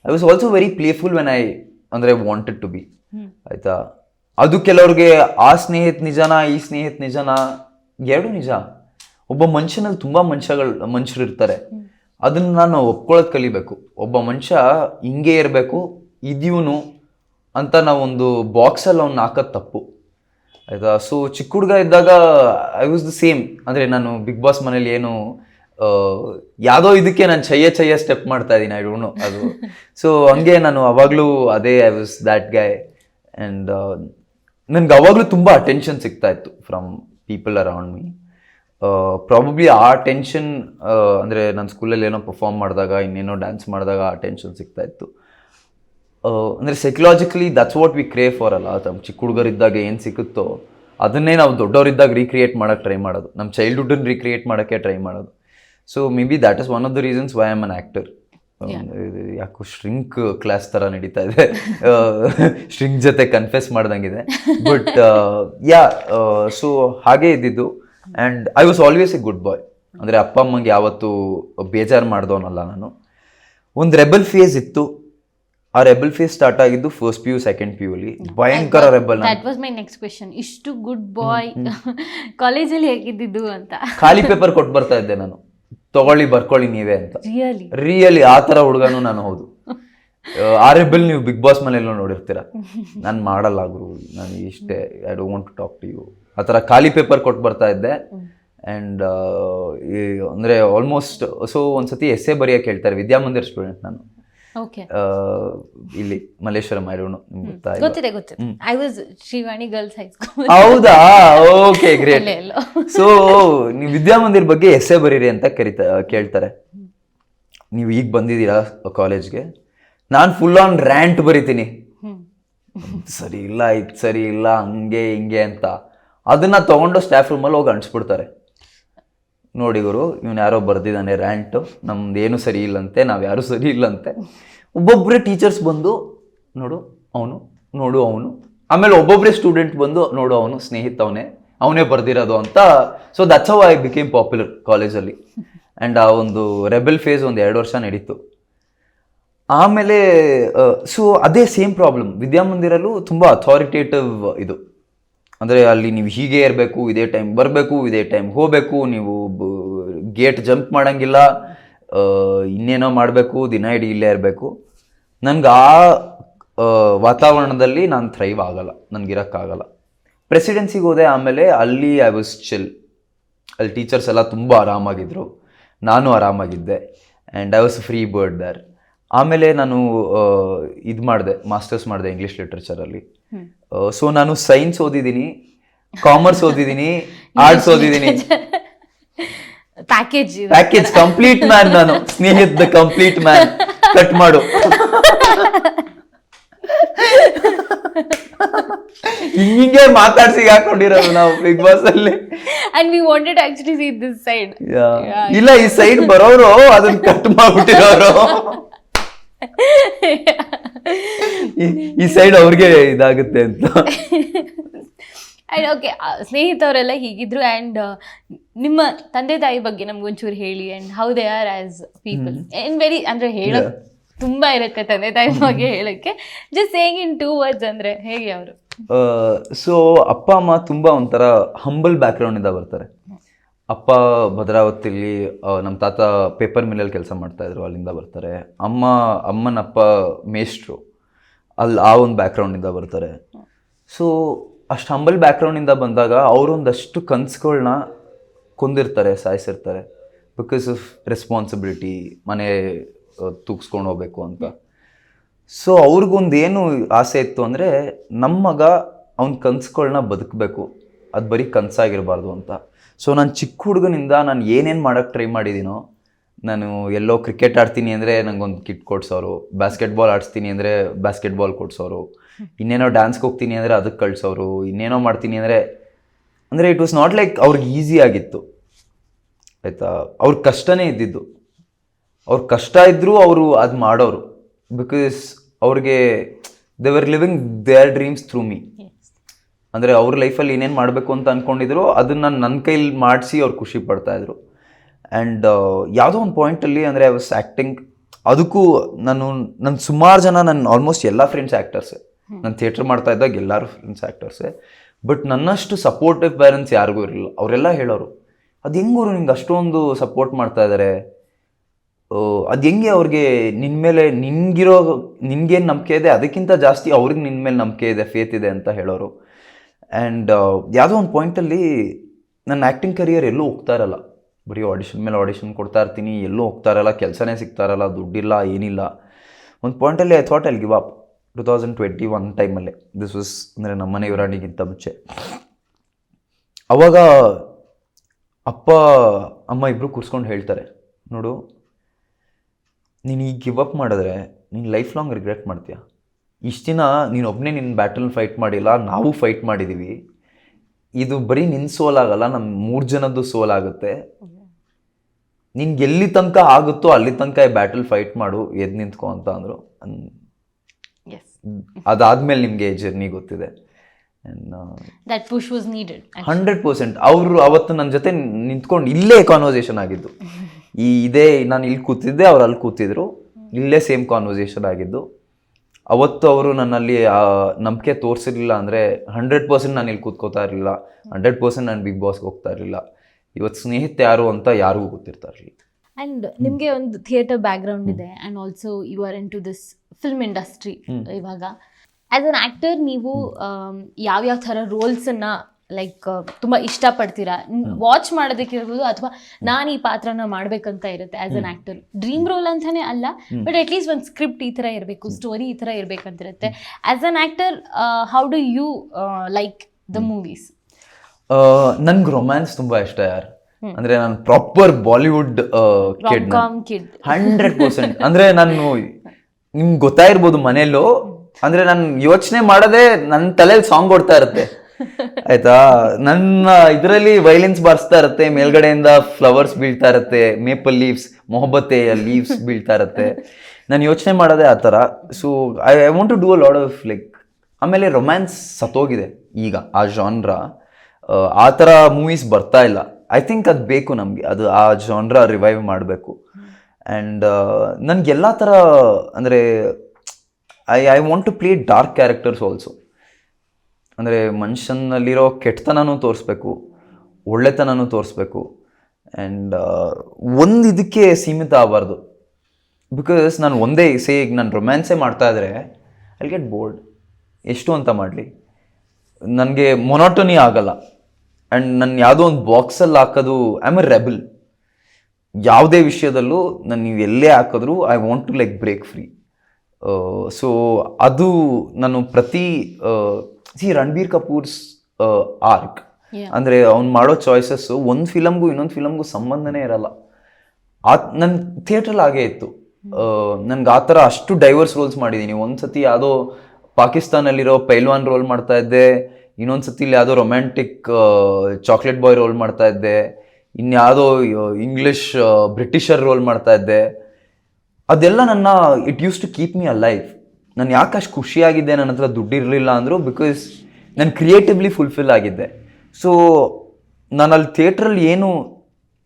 Speaker 2: I was also very playful when I ಅಂದ್ರೆ ವಾಂಟೆಡ್ ಟು ಬಿ ಆಯ್ತಾ? ಅದು ಕೆಲವ್ರಿಗೆ ಆ ಸ್ನೇಹಿತ ನಿಜನಾ ಈ ಸ್ನೇಹಿತ ನಿಜನಾ? ಎರಡು ನಿಜ. ಒಬ್ಬ ಮನುಷ್ಯನಲ್ಲಿ ತುಂಬಾ ಮನುಷ್ಯಗಳು ಮನುಷ್ಯರು ಇರ್ತಾರೆ ಅದನ್ನ ನಾನು ಒಪ್ಕೊಳ್ಳೋದು ಕಲಿಬೇಕು. ಒಬ್ಬ ಮನುಷ್ಯ ಹಿಂಗೆ ಇರಬೇಕು, ಇದ್ಯೂನು ಅಂತ ನಾವೊಂದು ಬಾಕ್ಸಲ್ಲಿ ಅವ್ನು ಹಾಕೋದು ತಪ್ಪು. ಆಯಿತಾ? ಸೊ ಚಿಕ್ಕ ಹುಡುಗ ಇದ್ದಾಗ ಐ ವಾಸ್ ದ ಸೇಮ್ ಅಂದರೆ ನಾನು ಬಿಗ್ ಬಾಸ್ ಮನೇಲಿ ಏನು ಯಾವುದೋ ಇದಕ್ಕೆ ನಾನು ಚಯ್ಯ ಚಯ್ಯ ಸ್ಟೆಪ್ ಮಾಡ್ತಾ ಇದ್ದೀನಿ. ಐ ಡೋಂಟ್ ನೋ ಅದು. ಸೊ ಹಂಗೆ ನಾನು ಅವಾಗಲೂ ಅದೇ I was that guy and ನನಗೆ ಅವಾಗಲೂ ತುಂಬ ಅಟೆನ್ಷನ್ ಸಿಗ್ತಾ ಇತ್ತು from people around me probably attention ಅಂದರೆ ನನ್ನ ಸ್ಕೂಲಲ್ಲಿ ಏನೋ ಪರ್ಫಾರ್ಮ್ ಮಾಡಿದಾಗ ಇನ್ನೇನೋ ಡ್ಯಾನ್ಸ್ ಮಾಡಿದಾಗ ಆ ಟೆನ್ಷನ್ ಸಿಗ್ತಾ ಇತ್ತು. ಅಂದರೆ psychologically that's what we cry for ಅಲ್ಲ ನಮ್ಮ ಚಿಕ್ಕ ಹುಡುಗರಿದ್ದಾಗ ಏನು ಸಿಕ್ಕುತ್ತೋ ಅದನ್ನೇ ನಾವು ದೊಡ್ಡವರಿದ್ದಾಗ ರೀಕ್ರಿಯೇಟ್ ಮಾಡೋಕ್ಕೆ ಟ್ರೈ ಮಾಡೋದು. ನಮ್ಮ ಚೈಲ್ಡ್ಹುಡ್ಡನ್ನು ರೀಕ್ರಿಯೇಟ್ ಮಾಡೋಕ್ಕೆ ಟ್ರೈ ಮಾಡೋದು. So maybe that is one of the reasons why am an actor ಯಾಕೋ ಶ್ರಿಂಕ್ ಕ್ಲಾಸ್ ಥರ ನಡೀತಾ ಇದೆ. ಶ್ರಿಂಕ್ ಜೊತೆ ಕನ್ಫೆಸ್ ಮಾಡ್ದಂಗಿದೆ. ಬಟ್ ಯಾ ಸೊ ಹಾಗೆ ಇದ್ದಿದ್ದು. And I was always a good boy ಅಂದರೆ ಅಪ್ಪ ಅಮ್ಮಂಗೆ ಯಾವತ್ತೂ ಬೇಜಾರು ಮಾಡ್ದವನಲ್ಲ ನಾನು. ಒಂದು ರೆಬಲ್ ಫೇಸ್ ಇತ್ತು. ಆ ರೆಬಲ್ ಫೇಸ್ ಸ್ಟಾರ್ಟ್ ಆಗಿದ್ದು first P U second P ಯುಲಿ ಭಯಂಕರ rebel
Speaker 1: that was my next question ಇಷ್ಟು ಗುಡ್ ಬಾಯ್ ಕಾಲೇಜಲ್ಲಿ ಹೇಗಿದ್ದಿದ್ದು ಅಂತ.
Speaker 2: ಖಾಲಿ ಪೇಪರ್ ಕೊಟ್ಟು ಬರ್ತಾ ಇದ್ದೆ ನಾನು. ತಗೊಳ್ಳಿ ಬರ್ಕೊಳ್ಳಿ ನೀವೇ ಅಂತ.
Speaker 1: ರಿಯಲಿ
Speaker 2: ರಿಯಲಿ ಆ ಥರ ಹುಡುಗನು ನಾನು ಹೌದು. ಆ, ರೆಬಲ್ ನೀವು ಬಿಗ್ ಬಾಸ್ ಮನೆಯಲ್ಲೂ ನೋಡಿರ್ತೀರ. ನಾನು ಮಾಡಲ್ಲ ಗುರು ನಾನು ಇಷ್ಟೇ. I don't want to talk to you ಆ ಥರ ಖಾಲಿ ಪೇಪರ್ ಕೊಟ್ಟು ಬರ್ತಾ ಇದ್ದೆ. ಆ್ಯಂಡ್ ಅಂದರೆ ಆಲ್ಮೋಸ್ಟ್ ಸೊ ಒಂದ್ಸತಿ ಎಸ್ಸೆ ಬರೆಯೋಕೆ ಹೇಳ್ತಾರೆ ವಿದ್ಯಾಮಂದಿರ್ ಸ್ಟೂಡೆಂಟ್ ನಾನು.
Speaker 1: ಓಕೆ
Speaker 2: ಇಲ್ಲಿ ಮಲ್ಲೇಶ್ವರಂ?
Speaker 1: ಗೊತ್ತಿದೆ ಗೊತ್ತಿದೆ. I was Srivani girls high school
Speaker 2: ಹೌದಾ? ಓಕೆ ಗ್ರೇಟ್ ಸೊ ನೀವು ವಿದ್ಯಾಮಂದಿರ್ ಬಗ್ಗೆ ಎಸ್ಸೆ ಬರೀರಿ ಅಂತ ಕರಿತಾ ಕೇಳ್ತಾರೆ. ನೀವು ಈಗ ಬಂದಿದ್ದೀರಾ ಕಾಲೇಜ್ಗೆ ನಾನು ಫುಲ್ ಆನ್ ರ್ಯಾಂಟ್ ಬರಿತೀನಿ. ಸರಿ ಇಲ್ಲ ಇದು ಸರಿ ಇಲ್ಲ ಹಂಗೆ ಹಿಂಗೆ ಅಂತ. ಅದನ್ನ ತಗೊಂಡು ಸ್ಟಾಫ್ ರೂಮಲ್ಲಿ ಹೋಗಿ ಅಂಟಿಸ್ಬಿಡ್ತಾರೆ ನೋಡಿ ಗುರು, ಇವನು ಯಾರೋ ಬರ್ದಿದ್ದಾನೆ ರ್ಯಾಂಟು ನಮ್ದು ಏನು ಸರಿ ಇಲ್ಲಂತೆ, ನಾವು ಯಾರು ಸರಿ ಇಲ್ಲಂತೆ. ಒಬ್ಬೊಬ್ಬರೇ ಟೀಚರ್ಸ್ ಬಂದು ನೋಡು ಅವನು ನೋಡು ಅವನು. ಆಮೇಲೆ ಒಬ್ಬೊಬ್ಬರೇ ಸ್ಟೂಡೆಂಟ್ ಬಂದು ನೋಡು ಅವನು, ಸ್ನೇಹಿತ ಅವನೇ ಅವನೇ ಬರ್ದಿರೋದು ಅಂತ. So that's how I became popular ಕಾಲೇಜಲ್ಲಿ ಆ್ಯಂಡ್ ಆ ಒಂದು ರೆಬೆಲ್ ಫೇಸ್ ಒಂದು ಎರಡು ವರ್ಷ ನಡೀತು. ಆಮೇಲೆ ಸೊ ಅದೇ ಸೇಮ್ ಪ್ರಾಬ್ಲಮ್ ವಿದ್ಯಾಮಂದಿರಲ್ಲೂ ತುಂಬ ಅಥಾರಿಟೇಟಿವ್ ಇದು. ಅಂದರೆ ಅಲ್ಲಿ ನೀವು ಹೀಗೆ ಇರಬೇಕು, ಇದೇ ಟೈಮ್ ಬರಬೇಕು, ಇದೇ ಟೈಮ್ ಹೋಗಬೇಕು, ನೀವು ಗೇಟ್ ಜಂಪ್ ಮಾಡೋಂಗಿಲ್ಲ ಇನ್ನೇನೋ ಮಾಡಬೇಕು, ದಿನ ಇಡೀ ಇಲ್ಲೇ ಇರಬೇಕು. ನನಗೆ ಆ ವಾತಾವರಣದಲ್ಲಿ ನಾನು ಥ್ರೈವ್ ಆಗಲ್ಲ ನನಗಿರೋಕ್ಕಾಗಲ್ಲ ಪ್ರೆಸಿಡೆನ್ಸಿಗೆ ಹೋದೆ ಆಮೇಲೆ ಅಲ್ಲಿ ಐ ವಾಸ್ ಚಿಲ್ ಅಲ್ಲಿ ಟೀಚರ್ಸ್ ಎಲ್ಲ ತುಂಬ ಆರಾಮಾಗಿದ್ದರು ನಾನು ಆರಾಮಾಗಿದ್ದೆ. And I was free bird there ಆಮೇಲೆ ನಾನು ಇದು ಮಾಡಿದೆ ಮಾಸ್ಟರ್ಸ್ ಮಾಡಿದೆ ಇಂಗ್ಲೀಷ್ ಲಿಟ್ರೇಚರಲ್ಲಿ ಸೊ ನಾನು ಸೈನ್ಸ್ ಓದಿದ್ದೀನಿ ಕಾಮರ್ಸ್ ಓದಿದ್ದೀನಿ ಆರ್ಟ್ಸ್ ಓದಿದ್ದೀನಿ.
Speaker 1: ಪ್ಯಾಕೇಜ್
Speaker 2: ಪ್ಯಾಕೇಜ್ ಕಂಪ್ಲೀಟ್ ಮ್ಯಾನ್ ನಾನು. ಸ್ನೇಹಿತ ಕಂಪ್ಲೀಟ್ ಮ್ಯಾನ್ ಕಟ್ ಮಾಡು. ಹಿಂಗೆ ಮಾತಾಡ್ಸಿ ಹಾಕೊಂಡಿರೋದು ನಾವು ಬಿಗ್ ಬಾಸ್ ಅಲ್ಲಿ.
Speaker 1: And we wanted actually see this side
Speaker 2: ಇಲ್ಲ ಈ ಸೈಡ್ ಬರೋರು ಅದನ್ನ ಕಟ್ ಮಾಡ್ಬಿಟ್ಟಿರೋರು. ಈ- ಸೈಡ್ ಅವ್ರಿಗೆ ಇದಾಗುತ್ತೆ ಅಂತ.
Speaker 1: ಆ್ಯಂಡ್ ಓಕೆ ಸ್ನೇಹಿತವರೆಲ್ಲ ಹೀಗಿದ್ರು ಆ್ಯಂಡ್ ನಿಮ್ಮ ತಂದೆ ತಾಯಿ ಬಗ್ಗೆ ನಮ್ಗೊಂಚೂರು ಹೇಳಿ and how they are as people in very ಅಂದ್ರೆ ಹೇಳೋ ತುಂಬಾ ಇರುತ್ತೆ ತಂದೆ ತಾಯಿ ಬಗ್ಗೆ ಹೇಳೋಕ್ಕೆ. Just saying in two words ಅಂದ್ರೆ ಹೇಗೆ ಅವರು?
Speaker 2: ಸೊ ಅಪ್ಪ ಅಮ್ಮ ತುಂಬ ಒಂಥರ ಹಂಬಲ್ ಬ್ಯಾಕ್ಗ್ರೌಂಡಿಂದ ಬರ್ತಾರೆ. ಅಪ್ಪ ಭದ್ರಾವತಿಯಲ್ಲಿ ನಮ್ಮ ತಾತ ಪೇಪರ್ ಮಿಲ್ಲಲ್ಲಿ ಕೆಲಸ ಮಾಡ್ತಾಯಿದ್ರು ಅಲ್ಲಿಂದ ಬರ್ತಾರೆ. ಅಮ್ಮ ಅಮ್ಮನ ಅಪ್ಪ ಮೇಷ್ಟ್ರು ಅಲ್ಲಿ ಆ ಒಂದು ಬ್ಯಾಕ್ಗ್ರೌಂಡಿಂದ ಬರ್ತಾರೆ. ಸೊ ಅಷ್ಟು ಹಂಬಲ್ ಬ್ಯಾಕ್ಗ್ರೌಂಡಿಂದ ಬಂದಾಗ ಅವರೊಂದಷ್ಟು ಕನಸುಗಳನ್ನ ಕೊಂದಿರ್ತಾರೆ, ಸಾಯಿಸಿರ್ತಾರೆ. ಬಿಕಾಸ್ ಆಫ್ ರೆಸ್ಪಾನ್ಸಿಬಿಲಿಟಿ ಮನೆ ತೂಗಿಸ್ಕೊಂಡು ಹೋಗ್ಬೇಕು ಅಂತ. ಸೊ ಅವ್ರಿಗೊಂದು ಏನು ಆಸೆ ಇತ್ತು ಅಂದರೆ ನಮ್ಮ ಮಗ ಅವ್ನ ಕನ್ಸುಗಳನ್ನ ಬದುಕಬೇಕು. ಅದು ಬರೀ ಕನಸಾಗಿರಬಾರ್ದು ಅಂತ. ಸೊ ನಾನು ಚಿಕ್ಕ ಹುಡುಗನಿಂದ ನಾನು ಏನೇನು ಮಾಡೋಕ್ಕೆ ಟ್ರೈ ಮಾಡಿದ್ದೀನೋ ನಾನು ಎಲ್ಲೋ ಕ್ರಿಕೆಟ್ ಆಡ್ತೀನಿ ಅಂದರೆ ಒಂದು ಕಿಟ್ ಕೊಡ್ಸೋರು ಬ್ಯಾಸ್ಕೆಟ್ಬಾಲ್ ಆಡಿಸ್ತೀನಿ ಅಂದರೆ ಬ್ಯಾಸ್ಕೆಟ್ಬಾಲ್ ಕೊಡ್ಸೋರು, ಇನ್ನೇನೋ ಡ್ಯಾನ್ಸ್ಗೆ ಹೋಗ್ತೀನಿ ಅಂದರೆ ಅದಕ್ಕೆ ಕಳ್ಸೋರು, ಇನ್ನೇನೋ ಮಾಡ್ತೀನಿ ಅಂದರೆ ಅಂದರೆ ಇಟ್ ವಾಸ್ ನಾಟ್ ಲೈಕ್ ಅವ್ರಿಗೆ ಈಸಿ ಆಗಿತ್ತು. ಆಯಿತಾ? ಅವ್ರ ಕಷ್ಟನೇ ಇದ್ದಿದ್ದು. ಅವ್ರ ಕಷ್ಟ ಇದ್ದರೂ ಅವರು ಅದು ಮಾಡೋರು. ಬಿಕಾಸ್ ಅವ್ರಿಗೆ they were living their dreams through me ಅಂದರೆ ಅವ್ರ ಲೈಫಲ್ಲಿ ಏನೇನು ಮಾಡಬೇಕು ಅಂತ ಅಂದ್ಕೊಂಡಿದ್ರು ಅದನ್ನು ನನ್ನ ಕೈಲಿ ಮಾಡಿಸಿ ಅವ್ರು ಖುಷಿ ಪಡ್ತಾಯಿದ್ರು ಆ್ಯಂಡ್ ಯಾವುದೋ ಒಂದು ಪಾಯಿಂಟಲ್ಲಿ ಅಂದರೆ ಐ ವಾಸ್ ಆ್ಯಕ್ಟಿಂಗ್ ಅದಕ್ಕೂ ನಾನು ನನ್ನ ಸುಮಾರು ಜನ ನನ್ನ ಆಲ್ಮೋಸ್ಟ್ ಎಲ್ಲ ಫ್ರೆಂಡ್ಸ್ ಆ್ಯಕ್ಟರ್ಸೇ ನಾನು ಥಿಯೇಟ್ರ್ ಮಾಡ್ತಾ ಇದ್ದಾಗ ಎಲ್ಲರೂ ಫ್ರೆಂಡ್ಸ್ ಆ್ಯಕ್ಟರ್ಸೇ ಬಟ್ ನನ್ನಷ್ಟು ಸಪೋರ್ಟಿವ್ ಪೇರೆಂಟ್ಸ್ ಯಾರಿಗೂ ಇರಲಿಲ್ಲ. ಅವರೆಲ್ಲ ಹೇಳೋರು ಅದು ಹೆಂಗೂರು ನಿಂಗೆ ಅಷ್ಟೊಂದು ಸಪೋರ್ಟ್ ಮಾಡ್ತಾ ಇದ್ದಾರೆ ಅದು ಹೆಂಗೆ ಅವ್ರಿಗೆ ನಿನ್ನ ಮೇಲೆ ನಿನಗಿರೋ ನಿನ್ಗೇನು ನಂಬಿಕೆ ಇದೆ? ಅದಕ್ಕಿಂತ ಜಾಸ್ತಿ ಅವ್ರಿಗೆ ನಿನ್ನ ಮೇಲೆ ನಂಬಿಕೆ ಇದೆ ಫೇತ್ ಇದೆ ಅಂತ ಹೇಳೋರು. ಆ್ಯಂಡ್ ಯಾವುದೋ ಒಂದು ಪಾಯಿಂಟಲ್ಲಿ ನನ್ನ ಆ್ಯಕ್ಟಿಂಗ್ ಕರಿಯರ್ ಎಲ್ಲೂ ಹೋಗ್ತಾ ಇರಲ್ಲ. ಬರೀ ಆಡಿಷನ್ ಮೇಲೆ ಆಡಿಷನ್ ಕೊಡ್ತಾ ಇರ್ತೀನಿ, ಎಲ್ಲೂ ಹೋಗ್ತಾ ಇರಲ್ಲ, ಕೆಲಸನೇ ಸಿಗ್ತಾ ಇರಲ್ಲ, ದುಡ್ಡಿಲ್ಲ, ಏನಿಲ್ಲ. ಒಂದು ಪಾಯಿಂಟಲ್ಲಿ ಐ ಥಾಟ್ ಅಲ್ಲಿ give up two thousand twenty one ಟೈಮಲ್ಲಿ ದಿಸ್ ವಾಸ್ ಅಂದರೆ ನಮ್ಮ ಮನೆ ಇವರಾಣಿಗಿಂತ ಮುಂಚೆ ಅವಾಗ ಅಪ್ಪ, ಅಮ್ಮ ಇಬ್ಬರು ಕೂರಿಸ್ಕೊಂಡು ಹೇಳ್ತಾರೆ, ನೋಡು, ನೀನು ಈಗ ಗಿವ್ ಅಪ್ ಮಾಡಿದ್ರೆ ನೀನು ಲೈಫ್ ಲಾಂಗ್ ರಿಗ್ರೆಟ್ ಮಾಡ್ತೀಯ? ಇಷ್ಟು ದಿನ ನೀನು ಒಬ್ಬನೇ ನಿನ್ನ ಬ್ಯಾಟಲ್ ಫೈಟ್ ಮಾಡಿಲ್ಲ ನಾವು ಫೈಟ್ ಮಾಡಿದ್ದೀವಿ ಇದು ಬರೀ ನಿನ್ನ ಸೋಲಾಗಲ್ಲ ನಮ್ಮ ಮೂರು ಜನದ್ದು ಸೋಲಾಗುತ್ತೆ. ನಿನ್ಗೆ ಎಲ್ಲಿ ತನಕ ಆಗುತ್ತೋ ಅಲ್ಲಿ ತನಕ ಈ ಬ್ಯಾಟಲ್ ಫೈಟ್ ಮಾಡು ಎದ್ದು ನಿಂತ್ಕೊ ಅಂತ ಅಂದರು. ಅದಾದ್ಮೇಲೆ ನಿಮಗೆ ಜರ್ನಿ ಗೊತ್ತಿದೆ. ಹಂಡ್ರೆಡ್ ಪರ್ಸೆಂಟ್ ಅವರು ಅವತ್ತು ನನ್ನ ಜೊತೆ ನಿಂತ್ಕೊಂಡು ಇಲ್ಲೇ ಕಾನ್ವರ್ಸೇಷನ್ ಆಗಿದ್ದು. ಈ ಇದೇ ನಾನು ಇಲ್ಲಿ ಕೂತಿದ್ದೆ ಅವ್ರು ಅಲ್ಲಿ ಕೂತಿದ್ರು. ಇಲ್ಲೇ ಸೇಮ್ ಕಾನ್ವರ್ಸೇಷನ್ ಆಗಿದ್ದು. ಅವತ್ತು ಅವರು ನನ್ನಲ್ಲಿ ನಂಬಿಕೆ ತೋರಿಸಿರ್ಲಿಲ್ಲ ಅಂದರೆ ಹಂಡ್ರೆಡ್ ಪರ್ಸೆಂಟ್ ನಾನು ಇಲ್ಲಿ ಕೂತ್ಕೋತಾ ಇರಲಿಲ್ಲ. ಹಂಡ್ರೆಡ್ ಪರ್ಸೆಂಟ್ ನಾನು ಬಿಗ್ ಬಾಸ್ಗೆ ಹೋಗ್ತಾ ಇರಲಿಲ್ಲ. ಇವತ್ತು ಸ್ನೇಹಿತ ಯಾರು ಅಂತ ಯಾರಿಗೂ ಗೊತ್ತಿರ್ತಾ ಇರಲಿಲ್ಲ.
Speaker 1: ಅಂಡ್ ನಿಮಗೆ ಒಂದು ಥಿಯೇಟರ್ ಬ್ಯಾಕ್ಗ್ರೌಂಡ್ ಇದೆ and also you are into this film industry ಇವಾಗ. ಆ್ಯಸ್ ಅನ್ ಆ್ಯಕ್ಟರ್ ನೀವು ಯಾವ್ಯಾವ ಥರ ರೋಲ್ಸನ್ನ ಲೈಕ್ ತುಂಬ ಇಷ್ಟಪಡ್ತೀರಾ? ವಾಚ್ ಮಾಡೋದಕ್ಕಿರ್ಬೋದು ಅಥವಾ ನಾನು ಈ ಪಾತ್ರನ ಮಾಡ್ಬೇಕಂತ ಇರುತ್ತೆ as an actor dream role ಅಂತಾನೆ ಅಲ್ಲ ಬಟ್ ಅಟ್ ಲೀಸ್ಟ್ ಒಂದು ಸ್ಕ್ರಿಪ್ಟ್ ಈ ಥರ ಇರಬೇಕು ಸ್ಟೋರಿ ಈ ಥರ ಇರಬೇಕಂತಿರುತ್ತೆ. As an actor how do you like the movies
Speaker 2: ನನ್ಗೆ ರೊಮ್ಯಾನ್ಸ್ ತುಂಬ ಇಷ್ಟ ಯಾರು? ಅಂದ್ರೆ ನಾನು proper Bollywood kid hundred percent ಅಂದ್ರೆ ನಾನು ನಿಮ್ಗೆ ಗೊತ್ತಾಗಿರ್ಬೋದು ಮನೆಯಲ್ಲೂ ಅಂದ್ರೆ ನಾನು ಯೋಚನೆ ಮಾಡದೆ ನನ್ನ ತಲೆಯಲ್ಲಿ ಸಾಂಗ್ ಓಡ್ತಾ ಇರುತ್ತೆ. ಆಯ್ತಾ? ನನ್ನ ಇದರಲ್ಲಿ ವೈಲೆನ್ಸ್ ಬಾರಿಸ್ತಾ ಇರುತ್ತೆ, ಮೇಲ್ಗಡೆಯಿಂದ ಫ್ಲವರ್ಸ್ ಬೀಳ್ತಾ ಇರುತ್ತೆ ಮೇಪಲ್ ಲೀವ್ಸ್ ಮೊಹಬ್ಬತ್ತೆಯ ಲೀವ್ಸ್ ಬೀಳ್ತಾ ಇರುತ್ತೆ. ನಾನು ಯೋಚನೆ ಮಾಡೋದೇ ಆ ಥರ. So I I want to do a lot of like ಆಮೇಲೆ ರೊಮ್ಯಾನ್ಸ್ ಸತ್ತೋಗಿದೆ ಈಗ ಆ ಜಾನ್ರ ಆ ಥರ ಮೂವೀಸ್ ಬರ್ತಾ ಇಲ್ಲ. ಐ ಥಿಂಕ್ ಅದು ಬೇಕು ನಮಗೆ. ಅದು ಆ ಜಾನ್ರ ರಿವೈವ್ ಮಾಡಬೇಕು. ಆ್ಯಂಡ್ ನನಗೆಲ್ಲ ಥರ ಅಂದರೆ I I want to play dark characters also ಅಂದರೆ ಮನುಷ್ಯನಲ್ಲಿರೋ ಕೆಟ್ಟತನನೂ ತೋರಿಸ್ಬೇಕು, ಒಳ್ಳೆತನನೂ ತೋರಿಸ್ಬೇಕು ಆ್ಯಂಡ್ ಒಂದು ಇದಕ್ಕೆ ಸೀಮಿತ ಆಗಬಾರ್ದು. ಬಿಕಾಸ್ ನಾನು ಒಂದೇ ಸೇ ಈಗ ನಾನು ರೊಮ್ಯಾನ್ಸೇ ಮಾಡ್ತಾ ಇದ್ರೆ ಐ ಗೆಟ್ ಬೋರ್ಡ್ ಎಷ್ಟು ಅಂತ ಮಾಡಲಿ. ನನಗೆ ಮೊನೋಟನಿ ಆಗಲ್ಲ. ಆ್ಯಂಡ್ ನನ್ನ ಯಾವುದೋ ಒಂದು ಬಾಕ್ಸಲ್ಲಿ ಹಾಕೋದು ಐ ಆಮ್ ಎ ರೆಬಲ್ ಯಾವುದೇ ವಿಷಯದಲ್ಲೂ ನಾನು ನೀವು ಎಲ್ಲೇ ಹಾಕಿದ್ರು I want to like break free so ಅದು ನಾನು ಪ್ರತಿ ಸಿ ರಣಬೀರ್ ಕಪೂರ್ಸ್ ಆರ್ಕ್. ಅಂದ್ರೆ ಅವ್ನು ಮಾಡೋ ಚಾಯ್ಸಸ್ಸು ಒಂದು ಫಿಲಮ್ಗೂ ಇನ್ನೊಂದು ಫಿಲಮ್ಗೂ ಸಂಬಂಧನೇ ಇರಲ್ಲ. ಆ ನನ್ನ ಥಿಯೇಟ್ರಲ್ಲಿ ಹಾಗೆ ಇತ್ತು. ನನ್ಗೆ ಆ ಥರ ಅಷ್ಟು ಡೈವರ್ಸ್ ರೋಲ್ಸ್ ಮಾಡಿದ್ದೀನಿ ಒಂದ್ಸತಿ ಯಾವುದೋ ಪಾಕಿಸ್ತಾನಲ್ಲಿರೋ ಪೈಲ್ವಾನ್ ರೋಲ್ ಮಾಡ್ತಾ ಇದ್ದೆ ಇನ್ನೊಂದು ಸತಿ ಇಲ್ಲಿ ಯಾವುದೋ ರೊಮ್ಯಾಂಟಿಕ್ ಚಾಕ್ಲೇಟ್ ಬಾಯ್ ರೋಲ್ ಮಾಡ್ತಾ ಇದ್ದೆ ಇನ್ಯಾವುದೋ ಇಂಗ್ಲಿಷ್ ಬ್ರಿಟಿಷರ್ ರೋಲ್ ಮಾಡ್ತಾ ಇದ್ದೆ. ಅದೆಲ್ಲ ನನ್ನ it use to keep me a life ನಾನು ಯಾಕೆ ಅಷ್ಟು ಖುಷಿಯಾಗಿದ್ದೆ? ನನ್ನ ಹತ್ರ ದುಡ್ಡಿರಲಿಲ್ಲ ಅಂದರು ಬಿಕಾಸ್ ನಾನು ಕ್ರಿಯೇಟಿವ್ಲಿ ಫುಲ್ಫಿಲ್ ಆಗಿದ್ದೆ. ಸೊ ನಾನು ಅಲ್ಲಿ ಥಿಯೇಟ್ರಲ್ಲಿ ಏನು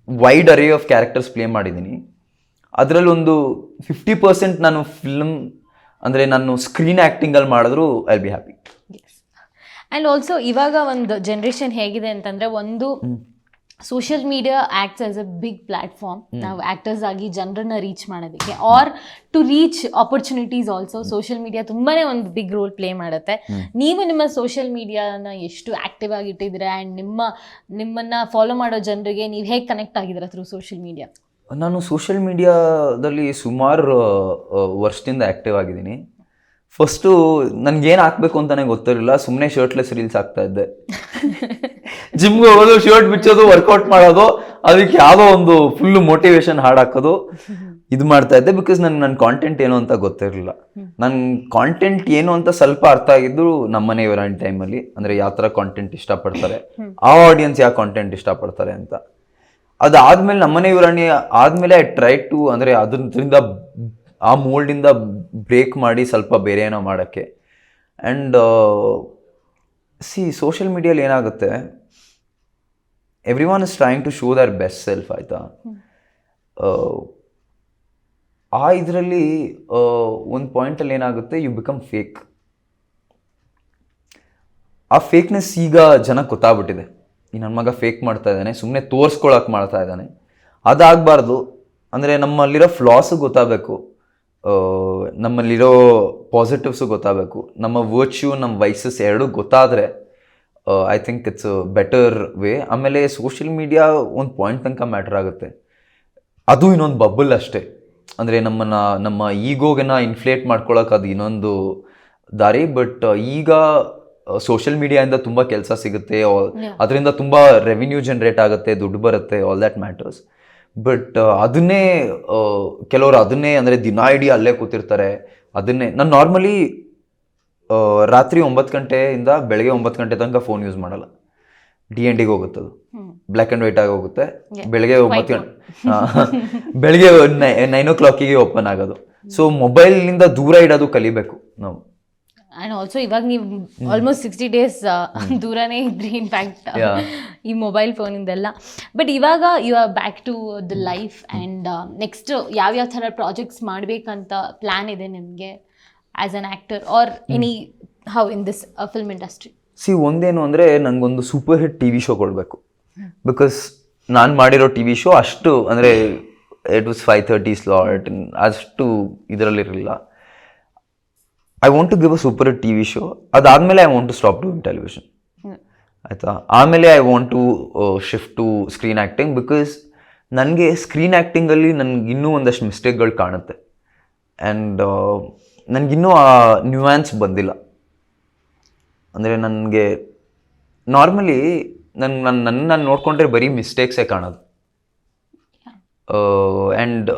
Speaker 2: wide array of characters play ಮಾಡಿದ್ದೀನಿ ಅದರಲ್ಲಿ ಒಂದು ಫಿಫ್ಟಿ ಪರ್ಸೆಂಟ್ ನಾನು ಫಿಲ್ಮ್ ಅಂದರೆ ನಾನು ಸ್ಕ್ರೀನ್ ಆ್ಯಕ್ಟಿಂಗಲ್ಲಿ ಮಾಡಿದ್ರು I be happy
Speaker 1: and also ಇವಾಗ ಒಂದು ಜನ್ರೇಷನ್ ಹೇಗಿದೆ ಅಂತಂದರೆ ಒಂದು social media acts as a big platform ನಾವು ಆಕ್ಟರ್ಸ್ ಆಗಿ ಜನರನ್ನ ರೀಚ್ ಮಾಡೋದಕ್ಕೆ. Or to reach opportunities also social media ತುಂಬಾನೇ ಒಂದು ಬಿಗ್ ರೋಲ್ ಪ್ಲೇ ಮಾಡುತ್ತೆ. ನೀವು ನಿಮ್ಮ ಸೋಷಿಯಲ್ ಮೀಡಿಯಾನ ಎಷ್ಟು ಆಕ್ಟಿವ್ ಆಗಿ ಇಟ್ಟಿದ್ದೀರಾ? ಆ್ಯಂಡ್ ನಿಮ್ಮ ನಿಮ್ಮನ್ನ ಫಾಲೋ ಮಾಡೋ ಜನರಿಗೆ ನೀವು ಹೇಗೆ ಕನೆಕ್ಟ್ ಆಗಿದ್ದೀರಾ ಥ್ರೂ ಸೋಷಿಯಲ್ ಮೀಡಿಯಾ
Speaker 2: ನಾನು ಸೋಷಿಯಲ್ ಮೀಡಿಯಾದಲ್ಲಿ ಸುಮಾರು ವರ್ಷದಿಂದ ಆ್ಯಕ್ಟಿವ್ ಆಗಿದ್ದೀನಿ. ಫಸ್ಟು ನನಗೇನು ಹಾಕ್ಬೇಕು ಅಂತಲೇ ಗೊತ್ತಿರಲಿಲ್ಲ ಸುಮ್ಮನೆ ಶರ್ಟ್ಲೆಸ್ ರೀಲ್ಸ್ ಆಗ್ತಾ ಇದ್ದೆ. ಜಿಮ್ಗೆ ಹೋಗೋದು ಶರ್ಟ್ ಬಿಚ್ಚೋದು ವರ್ಕೌಟ್ ಮಾಡೋದು ಅದಕ್ಕೆ ಯಾವುದೋ ಒಂದು ಫುಲ್ ಮೋಟಿವೇಶನ್ ಹಾಡ್ ಹಾಕೋದು ಇದು ಮಾಡ್ತಾ ಇದ್ದೆ ಬಿಕಾಸ್ ನನ್ಗೆ ನನ್ನ ಕಾಂಟೆಂಟ್ ಏನು ಅಂತ ಗೊತ್ತಿರಲಿಲ್ಲ. ನನ್ನ ಕಾಂಟೆಂಟ್ ಏನು ಅಂತ ಸ್ವಲ್ಪ ಅರ್ಥ ಆಗಿದ್ದು ನಮ್ಮನೆ ಇವರಾನ್ ಟೈಮಲ್ಲಿ ಅಂದರೆ ಯಾವ ಥರ ಕಾಂಟೆಂಟ್ ಇಷ್ಟಪಡ್ತಾರೆ ಆ ಆಡಿಯನ್ಸ್ ಯಾವ ಕಾಂಟೆಂಟ್ ಇಷ್ಟಪಡ್ತಾರೆ ಅಂತ. ಅದಾದ್ಮೇಲೆ ನಮ್ಮನೆ ಇವರಾಣಿ ಆದ್ಮೇಲೆ ಐ ಟ್ರೈ ಟು ಅಂದರೆ ಅದರಿಂದ ಆ ಮೋಲ್ಡಿಂದ ಬ್ರೇಕ್ ಮಾಡಿ ಸ್ವಲ್ಪ ಬೇರೆ ಏನೋ ಮಾಡೋಕ್ಕೆ ಆ್ಯಂಡ್ ಸಿ ಸೋಷಿಯಲ್ ಮೀಡಿಯಲ್ಲಿ ಏನಾಗುತ್ತೆ? Everyone is trying to show their best self ಆಯಿತಾ ಆ ಇದರಲ್ಲಿ ಒಂದು ಪಾಯಿಂಟಲ್ಲಿ ಏನಾಗುತ್ತೆ? ಯು ಬಿಕಮ್ ಫೇಕ್ ಆ ಫೇಕ್ನೆಸ್ ಈಗ ಜನ ಗೊತ್ತಾಗ್ಬಿಟ್ಟಿದೆ. ಈ ನನ್ನ ಮಗ ಫೇಕ್ ಮಾಡ್ತಾ ಇದ್ದಾನೆ ಸುಮ್ಮನೆ ತೋರಿಸ್ಕೊಳಕ್ಕೆ ಮಾಡ್ತಾ ಇದ್ದಾನೆ. ಅದಾಗಬಾರ್ದು. ಅಂದರೆ ನಮ್ಮಲ್ಲಿರೋ ಫ್ಲಾಸು ಗೊತ್ತಾಗಬೇಕು. ನಮ್ಮಲ್ಲಿರೋ ಪಾಸಿಟಿವ್ಸು ಗೊತ್ತಾಗಬೇಕು. ನಮ್ಮ ವರ್ಚ್ಯೂ ನಮ್ಮ ವೈಸಸ್ ಎರಡೂ ಗೊತ್ತಾದರೆ I think it's better way ಆಮೇಲೆ ಸೋಷಿಯಲ್ ಮೀಡಿಯಾ ಒಂದು ಪಾಯಿಂಟ್ ತನಕ ಮ್ಯಾಟ್ರ್ ಆಗುತ್ತೆ. ಅದು ಇನ್ನೊಂದು ಬಬಲ್ ಅಷ್ಟೇ. ಅಂದರೆ ನಮ್ಮನ್ನು ನಮ್ಮ ಈಗೋಗೆನ ಇನ್ಫ್ಲೇಟ್ ಮಾಡ್ಕೊಳಕ್ಕೆ ಅದು ಇನ್ನೊಂದು ದಾರಿ ಬಟ್ ಈಗ ಸೋಷಿಯಲ್ ಮೀಡಿಯಾಯಿಂದ ತುಂಬ ಕೆಲಸ ಸಿಗುತ್ತೆ. ಅದರಿಂದ ತುಂಬ ರೆವಿನ್ಯೂ ಜನ್ರೇಟ್ ಆಗುತ್ತೆ ದುಡ್ಡು ಬರುತ್ತೆ ಆಲ್ ದ್ಯಾಟ್ ಮ್ಯಾಟರ್ಸ್ ಬಟ್ ಅದನ್ನೇ ಕೆಲವರು ಅದನ್ನೇ ಅಂದರೆ ದಿನ ಇಡೀ ಅಲ್ಲೇ ಕೂತಿರ್ತಾರೆ. ಅದನ್ನೇ ನಾನು ನಾರ್ಮಲಿ ರಾತ್ರಿ ಒಂಬತ್ತು ಗಂಟೆಯಿಂದ ಬೆಳಗ್ಗೆ ಒಂಬತ್ತು ಗಂಟೆ ತನಕ ಫೋನ್ ಯೂಸ್ ಮಾಡಲ್ಲ. ಡಿ ಎನ್ ಡಿಗೆ ಹೋಗುತ್ತೆ ಅದು. ಬ್ಲ್ಯಾಕ್ ಆ್ಯಂಡ್ ವೈಟ್ ಆಗಿ ಹೋಗುತ್ತೆ. ಬೆಳಗ್ಗೆ ಒಂಬತ್ತು ಗಂಟೆ ಬೆಳಗ್ಗೆ ನೈನ್ ಓ ಕ್ಲಾಕಿಗೆ ಓಪನ್ ಆಗೋದು. ಸೊ ಮೊಬೈಲ್ನಿಂದ ದೂರ ಇಡೋದು ಕಲಿಬೇಕು ನಾವು.
Speaker 1: ಆ್ಯಂಡ್ ಆಲ್ಸೋ ಇವಾಗ ನೀವು ಆಲ್ಮೋಸ್ಟ್ ಸಿಕ್ಸ್ಟಿ ಡೇಸ್ ದೂರನೇ ಇದ್ರಿ ಇನ್ಫ್ಯಾಕ್ಟ್. ಈ ಮೊಬೈಲ್ ಫೋನಿಂದೆಲ್ಲ ಬಟ್ ಇವಾಗ you are back to the life and next ಯಾವ್ಯಾವ ಥರ ಪ್ರಾಜೆಕ್ಟ್ಸ್ ಮಾಡಬೇಕಂತ ಪ್ಲ್ಯಾನ್ ಇದೆ ನಿಮಗೆ as an actor or anyhow in this film industry
Speaker 2: see ಒಂದೇನು ಅಂದರೆ ನನಗೊಂದು super hit T V show ಕೊಡಬೇಕು. ಬಿಕಾಸ್ ನಾನು ಮಾಡಿರೋ ಟಿ ವಿ ಶೋ ಅಷ್ಟು ಅಂದರೆ it was five thirty slot ಅಷ್ಟು ಇದರಲ್ಲಿರಲಿಲ್ಲ. I want to give a super T V show ಅದಾದಮೇಲೆ I want to stop doing television ಆಯಿತಾ? ಆಮೇಲೆ I want to shift to screen acting because ನನಗೆ screen ಆ್ಯಕ್ಟಿಂಗಲ್ಲಿ ನನಗೆ ಇನ್ನೂ ಒಂದಷ್ಟು ಮಿಸ್ಟೇಕ್ಗಳು ಕಾಣುತ್ತೆ. ಆ್ಯಂಡ್ ನನಗಿನ್ನೂ ಆ ನ್ಯೂಯಾನ್ಸ್ ಬಂದಿಲ್ಲ. ಅಂದರೆ ನನಗೆ ನಾರ್ಮಲಿ ನನ್ನ ನನ್ನ ನನ್ನ ನಾನು ನೋಡ್ಕೊಂಡ್ರೆ ಬರೀ ಮಿಸ್ಟೇಕ್ಸೇ ಕಾಣೋದು. ಆ್ಯಂಡ್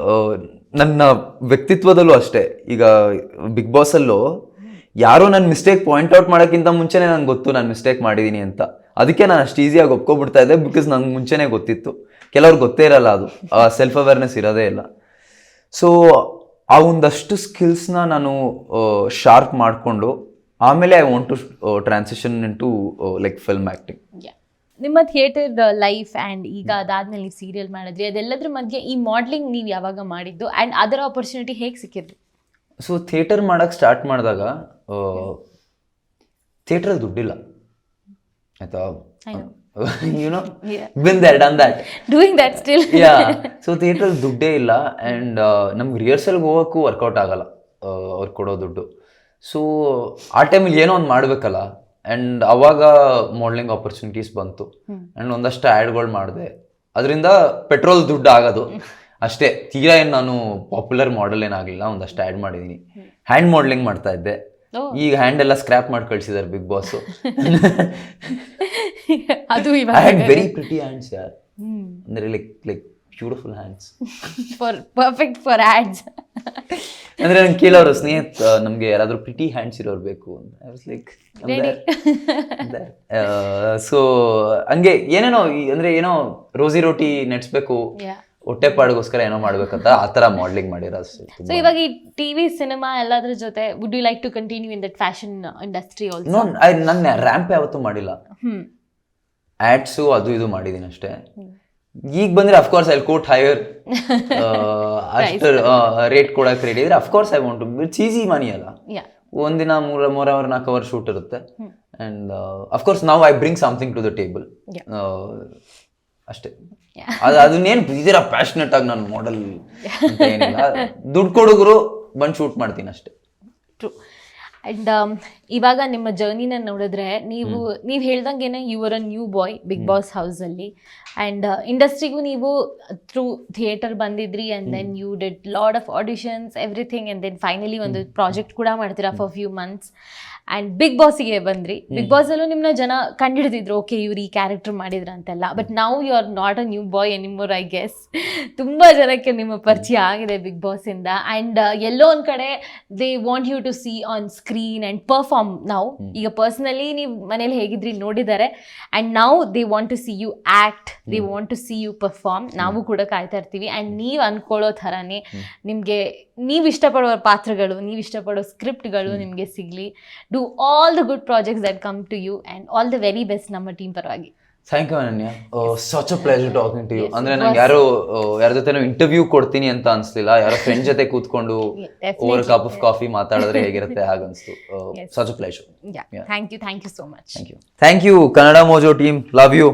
Speaker 2: ನನ್ನ ವ್ಯಕ್ತಿತ್ವದಲ್ಲೂ ಅಷ್ಟೇ. ಈಗ ಬಿಗ್ ಬಾಸಲ್ಲೂ ಯಾರೋ ನನ್ನ ಮಿಸ್ಟೇಕ್ ಪಾಯಿಂಟ್ ಔಟ್ ಮಾಡೋಕ್ಕಿಂತ ಮುಂಚೆನೇ ನಂಗೆ ಗೊತ್ತು ನಾನು ಮಿಸ್ಟೇಕ್ ಮಾಡಿದ್ದೀನಿ ಅಂತ. ಅದಕ್ಕೆ ನಾನು ಅಷ್ಟು ಈಸಿಯಾಗಿ ಒಪ್ಕೊಬಿಡ್ತಾ ಇದ್ದೆ ಬಿಕಾಸ್ ನಂಗೆ ಮುಂಚೆನೇ ಗೊತ್ತಿತ್ತು. ಕೆಲವ್ರಿಗೆ ಗೊತ್ತೇ ಇರಲ್ಲ ಅದು. ಸೆಲ್ಫ್ ಅವೇರ್ನೆಸ್ ಇರೋದೇ ಇಲ್ಲ. ಸೊ ಆ ಒಂದಷ್ಟು ಸ್ಕಿಲ್ಸ್ನ ನಾನು ಶಾರ್ಪ್ ಮಾಡಿಕೊಂಡು ಆಮೇಲೆ I want to transition into like film acting
Speaker 1: ನಿಮ್ಮ ಥಿಯೇಟರ್ ಲೈಫ್ ಆ್ಯಂಡ್ ಈಗ ಅದಾದ್ಮೇಲೆ ನೀವು ಸೀರಿಯಲ್ ಮಾಡಿದ್ರಿ ಅದೆಲ್ಲದ್ರ ಮಧ್ಯೆ ಈ ಮಾಡ್ಲಿಂಗ್ ನೀವು ಯಾವಾಗ ಮಾಡಿದ್ದು ಆ್ಯಂಡ್ ಅದರ ಆಪರ್ಚುನಿಟಿ ಹೇಗೆ ಸಿಕ್ಕಿದ್ರಿ?
Speaker 2: ಸೊ ಥಿಯೇಟರ್ ಮಾಡೋಕ್ಕೆ ಸ್ಟಾರ್ಟ್ ಮಾಡಿದಾಗ ಥಿಯೇಟ್ರಲ್ಲಿ ದುಡ್ಡಿಲ್ಲ. ಆಯ್ತಾ. You know. Been that done that
Speaker 1: doing that still
Speaker 2: yeah so ಥಿಯೇಟ್ರಲ್ಲಿ ದುಡ್ಡೇ ಇಲ್ಲ ಆ್ಯಂಡ್ ನಮ್ಗೆ ರಿಹರ್ಸಲ್ಗೆ ಹೋಗೋಕ್ಕೂ ವರ್ಕೌಟ್ ಆಗಲ್ಲ ಅವ್ರು ಕೊಡೋ ದುಡ್ಡು. ಸೊ ಆ ಟೈಮಲ್ಲಿ ಏನೋ ಒಂದು ಮಾಡಬೇಕಲ್ಲ ಆ್ಯಂಡ್ ಅವಾಗ ಮಾಡ್ಲಿಂಗ್ ಆಪರ್ಚುನಿಟೀಸ್ ಬಂತು. ಆ್ಯಂಡ್ ಒಂದಷ್ಟು ಆ್ಯಡ್ಗಳು ಮಾಡಿದೆ. ಅದರಿಂದ ಪೆಟ್ರೋಲ್ ದುಡ್ಡು ಆಗೋದು. ಅಷ್ಟೇ ತೀರಾ ಏನು ನಾನು ಪಾಪ್ಯುಲರ್ ಮಾಡೆಲ್ ಏನಾಗಲಿಲ್ಲ ಒಂದಷ್ಟು ಆ್ಯಡ್ ಮಾಡಿದ್ದೀನಿ ಹ್ಯಾಂಡ್ ಮಾಡ್ಲಿಂಗ್ ಮಾಡ್ತಾ ಇದ್ದೆ. ಈಗ ಹ್ಯಾಂಡ್ ಎಲ್ಲ ಸ್ಕ್ರಾಪ್ ಮಾಡಿ ಕಳ್ಸಿದ್ದಾರೆ ಬಿಗ್ ಬಾಸ್
Speaker 1: ಅದು
Speaker 2: ವೆರಿ ಪ್ರಿಟಿ ಹ್ಯಾಂಡ್ಸ್ ಯಾರ್ ಅಂದರೆ like like beautiful hands
Speaker 1: for perfect for hands
Speaker 2: ಅಂದ್ರೆ ನಂಗೆ ಕೇಳೋರು ಸ್ನೇಹಿತ ನಮಗೆ ಯಾರಾದರೂ ಪ್ರಿಟಿ ಹ್ಯಾಂಡ್ಸ್ ಇರೋರು ಬೇಕು ಲೈಕ್ ಸೊ ಹಂಗೆ ಏನೇನೋ ಅಂದ್ರೆ ಏನೋ ರೋಸಿ ರೋಟಿ ನೆಟ್ಸ್ಬೇಕು ಹೊಟ್ಟೆ ಪಾಡಿಗೋಸ್ಕರ ಏನೋ ಮಾಡ್ಬೇಕಂತ ಆ ಥರ ಮಾಡ್ಲಿಂಗ್ ಮಾಡಿರೋ
Speaker 1: ಸೊ ಇವಾಗ ಈ ಟಿವಿ ಸಿನಿಮಾ ಎಲ್ಲದ್ರ ಜೊತೆ would you like to continue in that fashion industry also
Speaker 2: ನನ್ನ ರ್ಯಾಂಪ್ ಯಾವತ್ತೂ ಮಾಡಿಲ್ಲ. ಆ್ಯಡ್ಸು ಅದು ಇದು ಮಾಡಿದ್ದೀನಿ ಅಷ್ಟೇ. ಈಗ ಬಂದ್ರೆ of course I quote higher ಅಷ್ಟು ರೇಟ್ ಕೊಡಕ್ಕೆ ರೆಡಿ ಇದ್ರೆ of course I want it's easy money ಅಲ್ಲ. ಒಂದಿನ ಮೂರ ಮೂರ ಅವರ್ ನಾಲ್ಕು ಅವರ್ ಶೂಟ್ ಇರುತ್ತೆ ಅಂಡ್ ಅಫ್ಕೋರ್ಸ್ ನಾವು I bring something to the table ಅಷ್ಟೇ. ಅದು ಅದನ್ನೇನು ಇದೀರ ಪ್ಯಾಷನೆಟ್ ಆಗಿ ನಾನು ಮಾಡಲ್ ಏನಿಲ್ಲ. ದುಡ್ಡು ಕೊಡುಗರು ಬಂದು ಶೂಟ್ ಮಾಡ್ತೀನಿ ಅಷ್ಟೇ.
Speaker 1: ಅಂಡ್ um, ಇವಾಗ ನಿಮ್ಮ ಜರ್ನಿನ ನೋಡಿದ್ರೆ ನೀವು ನೀವು ಹೇಳ್ದಂಗೆನೆ you are a new boy Bigg Boss ಹೌಸಲ್ಲಿ and ಇಂಡಸ್ಟ್ರಿಗೂ ನೀವು ಥ್ರೂ ಥಿಯೇಟರ್ ಬಂದಿದ್ರಿ and then you did lot of auditions everything and then finally ಒಂದು ಪ್ರಾಜೆಕ್ಟ್ ಕೂಡ ಮಾಡ್ತೀರಾ for few months and Bigg ಬಾಸಿಗೆ ಬಂದ್ರಿ. ಬಿಗ್ ಬಾಸಲ್ಲೂ ನಿಮ್ಮನ್ನ ಜನ ಕಂಡಿಡಿದ್ರು ಓಕೆ ಇವ್ರು ಈ ಕ್ಯಾರೆಕ್ಟರ್ ಮಾಡಿದ್ರ ಅಂತೆಲ್ಲ. ಬಟ್ ನಾವು you are not a new boy anymore I guess ತುಂಬ ಜನಕ್ಕೆ ನಿಮ್ಮ ಪರಿಚಯ ಆಗಿದೆ ಬಿಗ್ ಬಾಸಿಂದ ಆ್ಯಂಡ್ ಎಲ್ಲೋ ಒಂದು ಕಡೆ they want you to see on screen and perform ನಾವು ಈಗ ಪರ್ಸ್ನಲಿ ನೀವು ಮನೇಲಿ ಹೇಗಿದ್ರಿ ನೋಡಿದ್ದಾರೆ ಆ್ಯಂಡ್ ನಾವು they want to see you act they want to see you perform ನಾವು ಕೂಡ ಕಾಯ್ತಾ ಇರ್ತೀವಿ. ಆ್ಯಂಡ್ ನೀವು ಅಂದ್ಕೊಳ್ಳೋ ಥರನೇ ನಿಮಗೆ ನೀವು ಇಷ್ಟಪಡೋ ಪಾತ್ರಗಳು ನೀವು ಇಷ್ಟಪಡೋ ಸ್ಕ್ರಿಪ್ಟ್ಗಳು ನಿಮಗೆ ಸಿಗಲಿ. Do all the good projects that come to you and all the very best ನಮ್ಮ ಟೀಮ್ ಪರವಾಗಿ.
Speaker 2: Thank you Ananya such a pleasure talking to you ಅಂದ್ರೆ ನಂಗೆ. ಯಾರು ಯಾರ ಜೊತೆ ಇಂಟರ್ವ್ಯೂ ಕೊಡ್ತೀನಿ ಅಂತ ಅನ್ಸ್ಲಿಲ್ಲ. ಯಾರೋ ಫ್ರೆಂಡ್ ಜೊತೆ ಕೂತ್ಕೊಂಡು. ಓವರ್ ಕಪ್ ಆಫ್ ಕಾಫಿ ಮಾತಾಡಿದ್ರೆ ಹೇಗಿರುತ್ತೆ ಹಾಗನ್ಸ್ತು. Such a pleasure Yeah.
Speaker 1: Thank you thank you so much
Speaker 2: thank you thank you Kannada Mojo team love you